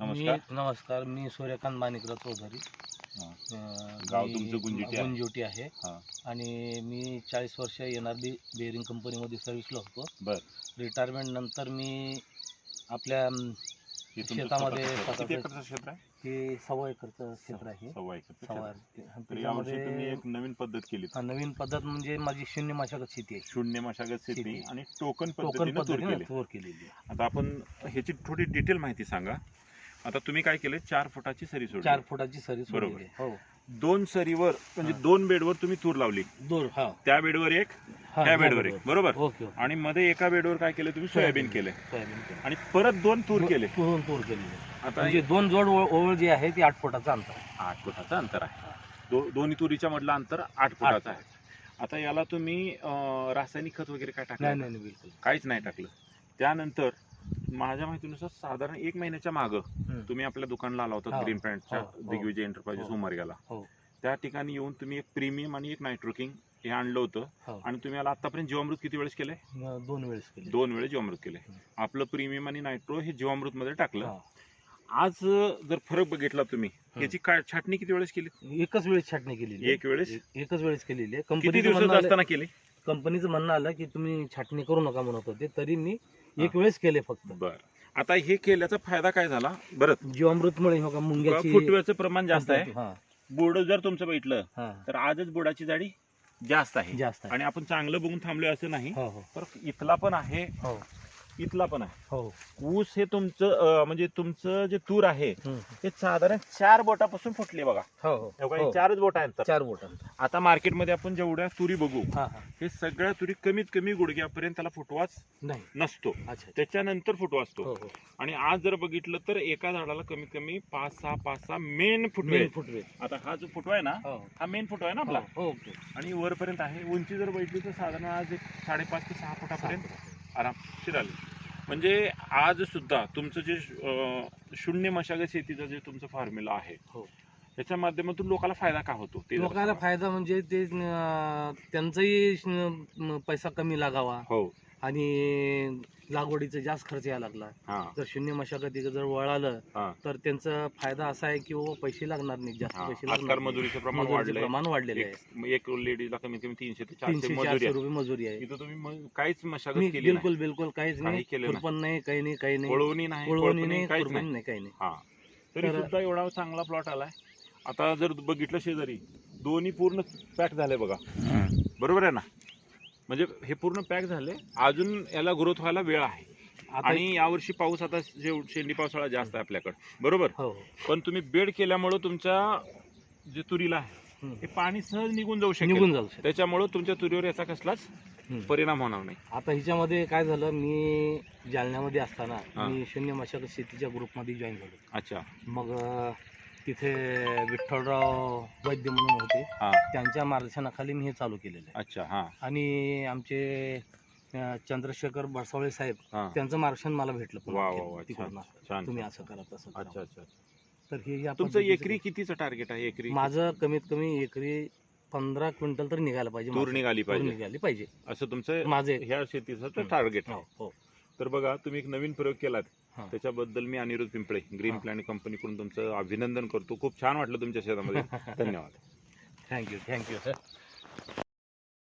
नमस्कार मी नमस्कार मी सूर्यकांत माणिकराव चौधरी हा. अं, गाव मी तुमचं गुंजिटी आहे? गुंजिटी आहे हा. आणि मी चाळीस वर्ष एन आर बी बेअरिंग कंपनीमध्ये सर्व्हिसला होतो बर रिटायरमेंट नंतर मी आपल्या अं, हे तुमचं शेतामध्ये स्वतःचं क्षेत्र. किती स्वतःचं- एकरचं क्षेत्र आहे हे सव्वा एकरचं क्षेत्र आहे सव्वा एकरचं सव्वा क्षेत्र. तर यावर्षी तुम्ही त्याच्यामध्ये एक नवीन पद्धत केली हा, नवीन पद्धत म्हणजे माझी शून्य मशागत शेती आहे शून्य मशागत शेती शेती. आणि टोकन टोकन पद्धतीने तूर पद्धतीने केली तूर केलेली आहे. आता आपण ह्याची थोडी डिटेल माहिती सांगा आता तुम्ही काय केलं चार फुटाची सरी सोडली. चार फुटाची सरी बरोबर. सोडलेली आहे. हो. दोन सरीवर म्हणजे हा. दोन बेडवर तुम्ही तूर लावली. हा. त्या बेडवर एक हा, त्या बेडवर एक. बरोबर? Okay okay. आणि मध्ये एका बेडवर काय केलं तुम्ही? सोयाबीन केले. सोयाबीन केलं. आणि परत दोन तूर केले. दोन तूर आहे. आता म्हणजे दोन जोड ओळ जी आहे ती आठ फुटाचं अंतर आहे. आठ फुटाचं अंतर आहे. दो दोन्ही तुरीच्या मधलं अंतर आठ फुटाचं आहे. आता याला तुम्ही अं, रासायनिक खत वगैरे काय नाही टाकलं? नाही नाही, बिलकुल. काहीच नाही टाकलं. त्यानंतर माझ्या माहितीनुसार साधारण एक महिन्याच्या मागं. तुम्ही आपल्या दुकानला आला होता ग्रीन पॅन्टच्या. दिग्विजय एंटरप्राइजेस. उमरग्याला. त्या ठिकाणी येऊन तुम्ही एक प्रीमियम आणि एक नायट्रोकिंग हे आणलं होतं हो. आणि तुम्ही याला आतापर्यंत जीवामृत किती वेळेस केलंय न- दोन वेळेस केली दोन वेळेस जीवामृत केले. आपलं प्रीमियम आणि नायट्रो हे जीवामृत मध्ये टाकलं. आज जर फरक बघितला तुम्ही. याची काय छाटणी किती वेळेस केली एकच वेळेस छाटणी केलेली आहे. एक वेळेस एक- एकच वेळेस केलेली आहे आलं असताना केली कंपनीचं म्हणणं आलं की तुम्ही छाटणी करू नका म्हणत होते तरी मी एक वेळेस केले फक्त. बर. आता हे केल्याचा फायदा काय झाला? बरं जीवामृतमुळे हो का मुंग्याची फुटव्याचं प्रमाण जास्त आहे. हा. बोर्ड जर तुमचं बघितलं हा. तर आजच बोर्डाची जाडी जास्त आहे. जास्त आहे. आणि आपण चांगलं बघून थांबलोय असं नाही. हो हो. तर इथला पण आहे हो. इथला पण आहे. हो. ऊस हे तुमचं अं, म्हणजे तुमचं जे तूर आहे हम्म. ते साधारण चार बोटापासून फुटले बघा. हो हो. हे बघा, हो. हे. चारच बोट आहेत तर. चार बोटांचं आता मार्केटमध्ये आपण जेवढ्या तुरी बघू हा हा. हे सगळ्या तुरी कमीत कमी गुडघ्यापर्यंत त्याला फुटवाच नाही. नसतो. अच्छा. त्याच्यानंतर फुटवा असतो. हो हो. आणि आज जर बघितलं तर एका झाडाला कमीत कमी पाच सहा पाच सहा मेन फुटवे. मेन आहेत. फुटवे. आता हा जो फुटवा आहे ना हो. हा मेन फुटवा आहे ना आपला? हो आणि वरपर्यंत आहे. उंची जर बघितली तर साधारण आज एक साडेपाच ते सहा फुटापर्यंत. आरामशीर आले. म्हणजे आज सुद्धा तुमचं जे शून्य मशागत शेतीचं जे तुमचं फॉर्म्युला आहे हो. त्याच्या माध्यमातून लोकांना फायदा का होतो ते लोकांना. फायदा म्हणजे ते त्यांचाही पैसा कमी लागावा हो आणि लागवडीचा जास्त खर्च यायला लागला. हा. जर शून्य मशागती जर वळालं हा. तर त्यांचा फायदा असा आहे की बाबा पैसे लागणार नाही जास्त हा. पैसे लागणार नाही. मजुरीचं प्रमाण वाढलेलं आहे. एक लेडीजला कमीत कमी तीनशे ते चारशे रुपये मजुरी आहे. इथं तुम्ही काहीच मशागत केली नाही. बिलकुल बिलकुल काहीच काही नाही केलं नाही. खुरपण नाही. काही नाही काही नाही. वळवणी नाही कोळवणी कोळपणी नाही काहीच खुरपणी नाही. नाही काही नाही. हा. तरी तर- सुद्धा एवढा चांगला प्लॉट आलाय. आता जर बघितलं शेजारी दोन्ही पूर्ण पॅक झाले बघा. बरोबर आहे ना? म्हणजे हे पूर्ण पॅक झाले. अजून याला ग्रोथ व्हायला वेळ आहे. आणि यावर्षी पाऊस आता जे शेंडी पावसाळा जास्त आहे आपल्याकडे. बरोबर? हो हो. पण तुम्ही बेड केल्यामुळं तुमच्या जे तुरीला आहे. हे पाणी सहज निघून जाऊ शकेल. निघून जाऊ शकतो त्याच्यामुळं तुमच्या तुरीवर याचा कसलाच हम्म. परिणाम होणार नाही. आता हिच्यामध्ये काय झालं मी जालन्यामध्ये असताना हा. मी शून्य मशागत शेतीच्या ग्रुपमध्ये जॉईन झालो. अच्छा. मग अं, तिथे विठ्ठलराव वैद्य म्हणून होते. हा. त्यांच्या मार्गदर्शनाखाली मी हे चालू केलेलं आहे. अच्छा हा. आणि आमचे अं, चंद्रशेखर बडसावळे साहेब हा. त्यांचं मार्गदर्शन मला भेटलं वा वा वा तिकडून. छान असं. छान. तुम्ही असं करा तसं करा. अच्छा अच्छा तर हे या तुमचं पद्धतीचं- एकरी कितीचं टार्गेट आहे एकरी? माझं कमीत कमी एकरी पंधरा क्विंटल तरी निघायला पाहिजे तूर माझं. निघाली तूर पाहिजे. निघाली पाहिजे. असं तुमचं माझे ह्या शेतीचं हम्म. टार्गेट हो आहे. हो तर बघा तुम्ही एक नवीन प्रयोग केलात. हा. त्याच्याबद्दल मी अनिरुद्ध पिंपळे ग्रीन. प्लॅन कंपनीकडून तुमचं अभिनंदन करतो. खूप छान वाटलं तुमच्या शेतामध्ये धन्यवाद. Thank you thank you sir